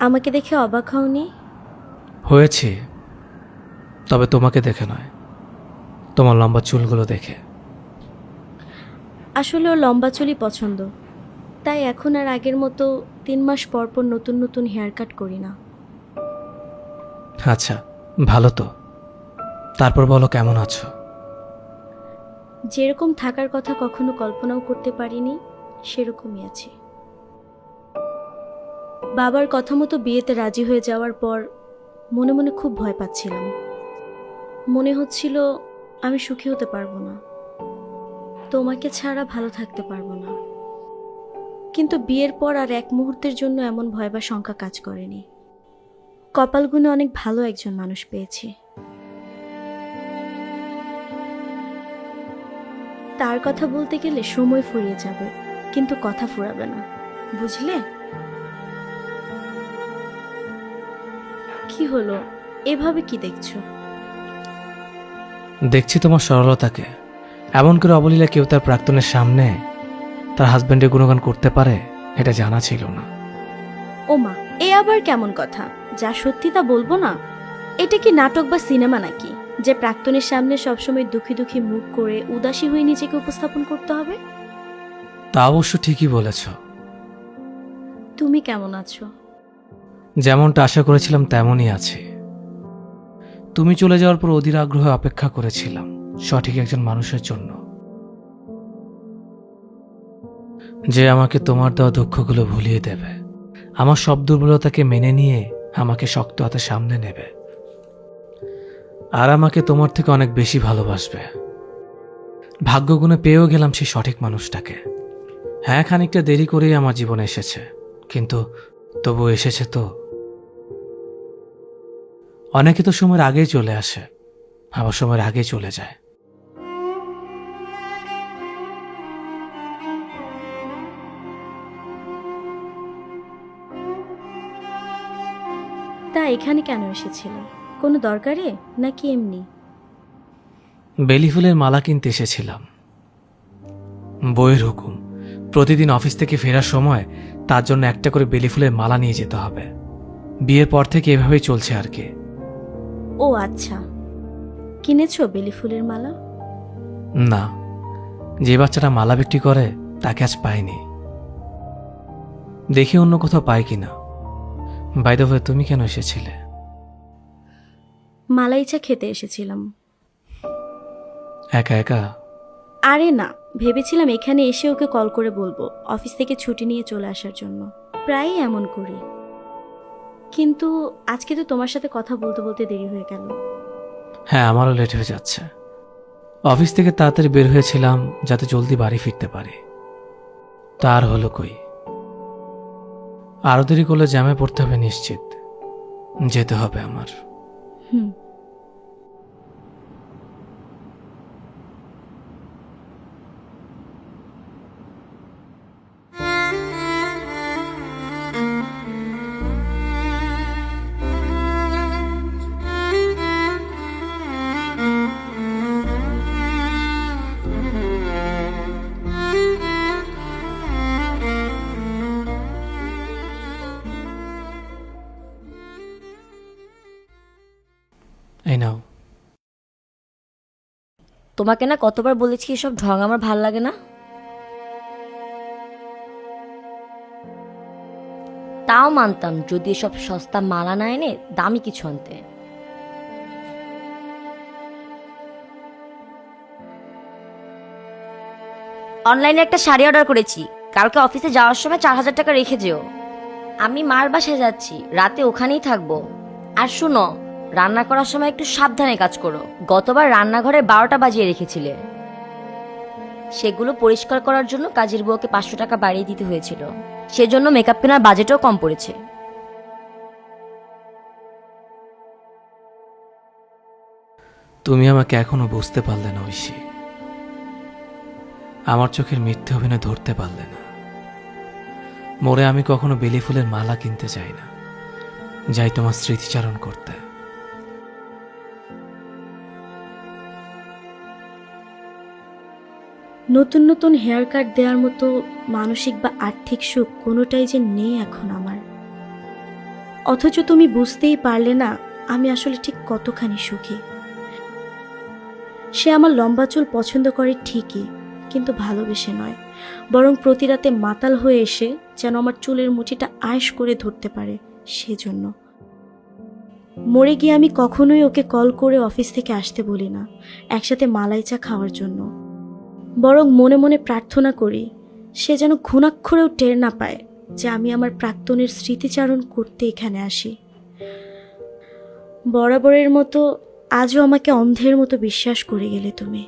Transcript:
আমাকে দেখে অবাক হওনি? হয়েছি তবে তোমাকে দেখে নয়। তোমার লম্বা চুলগুলো দেখে। আসলে ওর লম্বা চুলই পছন্দ। তাই এখন আর আগের মতো তিন মাস পর পর নতুন নতুন হেয়ার কাট করি না। আচ্ছা ভালো তো। তারপর বলো কেমন আছো? যেরকম থাকার কথা কখনো কল্পনাও করতে পারিনি সেরকমই আছি। বাবার কথা মতো বিয়েতে রাজি হয়ে যাওয়ার পর মনে মনে খুব ভয় পাচ্ছিলাম। মনে হচ্ছিল আমি সুখী হতে পারব না। তোমাকে ছাড়া ভালো থাকতে পারব না। কিন্তু বিয়ের পর আর এক মুহূর্তের জন্য এমন ভয় বা শঙ্কা কাজ করেনি। কপাল গুণে অনেক ভালো একজন মানুষ পেয়েছি। তার কথা বলতে গেলে সময় ফুরিয়ে যাবে, কিন্তু কথা ফুরাবে না। বুঝলে? কি হলো? এভাবে কি দেখছ? দেখছি তোমার সরলতাকে। এমন করে অবলীলা কেউ তার প্রাক্তনের সামনে তার হাজব্যান্ডের গুণগান করতে পারে এটা জানা ছিল না। ও মা এ আবার কেমন কথা? যা সত্যি তা বলব না? এটা কি নাটক বা সিনেমা নাকি যে প্রাক্তনের সামনে সবসময় দুঃখী দুঃখী মুখ করে উদাসী হয়ে নিজেকে উপস্থাপন করতে হবে? তা অবশ্য ঠিকই বলেছ। তুমি কেমন আছো? যেমনটা আশা করেছিলাম তেমনই আছে। তুমি চলে যাওয়ার পর অধীর আগ্রহে অপেক্ষা করেছিলাম, সঠিক একজন মানুষের জন্য। যে আমাকে তোমার দেওয়া দুঃখগুলো ভুলিয়ে দেবে, আমার সব দুর্বলতাকে মেনে নিয়ে আমাকে শক্ত হাতে সামনে নেবে। আর আমাকে তোমার থেকে অনেক বেশি ভালোবাসবে। ভাগ্যগুণে পেয়েও গেলাম সেই সঠিক মানুষটাকে। হ্যাঁ খানিকটা দেরি করেই আমার জীবনে এসেছে, কিন্তু তবু এসেছে তো। অনেকে তো সময়ের আগেই চলে আসে আবার সময়ের আগেই চলে যায়। তা এখানে কেন এসেছিল? কোনো দরকারে? নাকি এমনি? বেলি ফুলের মালা কিনতে এসেছিলাম। বইয়ের হুকুম। প্রতিদিন অফিস থেকে ফেরার সময় তার জন্য একটা করে বেলি ফুলের মালা নিয়ে যেতে হবে। বিয়ের পর থেকে এভাবেই চলছে আর কি। ও আচ্ছা। কিনেছো বেলি ফুলের মালা? না। যে বাচ্চাটা মালা বিক্রি করে তাকে আজ পাইনি। দেখি অন্য কোথাও পাই কিনা। বাইদ হয়ে তুমি কেন এসেছিলে? মালাইচা খেতে এসেছিলাম। একা একা? আরে না। ভেবেছিলাম এখানে এসে ওকে কল করে বলব অফিস থেকে ছুটি নিয়ে চলে আসার জন্য। প্রায়ই এমন করি। কিন্তু আজকে তো তোমার সাথে কথা বলতে বলতে দেরি হয়ে গেল। হ্যাঁ আমারও লেট হয়ে যাচ্ছে। অফিস থেকে তাড়াতাড়ি বের হয়েছিলাম যাতে জলদি বাড়ি ফিরতে পারি। তার হলো কই? আরও দেরি করলে জ্যামে পড়তে হবে নিশ্চিত। যেতে হবে আমার। হুম। এই নাও তোমাকে না কতবার বলেছি এসব ঢং আমার ভালো লাগে না? তাও মানতাম যদি এসব সস্তা মালা না এনে দামি কিছু আনতে। অনলাইনে একটা শাড়ি অর্ডার করেছি। কালকে অফিসে যাওয়ার সময় চার হাজার টাকা রেখে যেও। আমি মার বাসায় যাচ্ছি, রাতে ওখানেই থাকব। আর শুনো রান্না করার সময় একটু সাবধানে কাজ করো। গতবার রান্নাঘরে বারোটা বাজিয়ে রেখেছিলে। সেগুলো পরিষ্কার করার জন্য কাজের বউকে পাঁচশো টাকা বাড়িয়ে দিতে হয়েছিল। সেজন্য মেকআপ কেনার বাজেটও কম পড়েছে। তুমি আমাকে এখনও বুঝতে পারলে না, ঐশী। আমার চোখের মিথ্যে অভিনয় ধরতে পারলে না। মোরে আমি কখনো বেলি ফুলের মালা কিনতে চাই না, যাই তোমার স্মৃতিচারণ করতে। নতুন নতুন হেয়ার কাট দেওয়ার মতো মানসিক বা আর্থিক সুখ কোনোটাই যে নেই এখন আমার। অথচ তুমি বুঝতেই পারলে না, আমি আসলে ঠিক কতখানি সুখী। সে আমার লম্বা চুল পছন্দ করে ঠিকই, কিন্তু ভালোবেসে নয়। বরং প্রতি রাতে মাতাল হয়ে এসে যেন আমার চুলের মুঠিটা আয়েস করে ধরতে পারে সেজন্য। মরে গিয়ে আমি কখনোই ওকে কল করে অফিস থেকে আসতে বলি না, একসাথে মালাই চা খাওয়ার জন্য। বরং মনে মনে প্রার্থনা করি, সে যেন ঘুণাক্ষরেও টের না পায় যে আমি আমার প্রাক্তনের স্মৃতিচারণ করতে এখানে আসি। বরাবরের মতো আজও আমাকে অন্ধের মতো বিশ্বাস করে গেলে তুমি।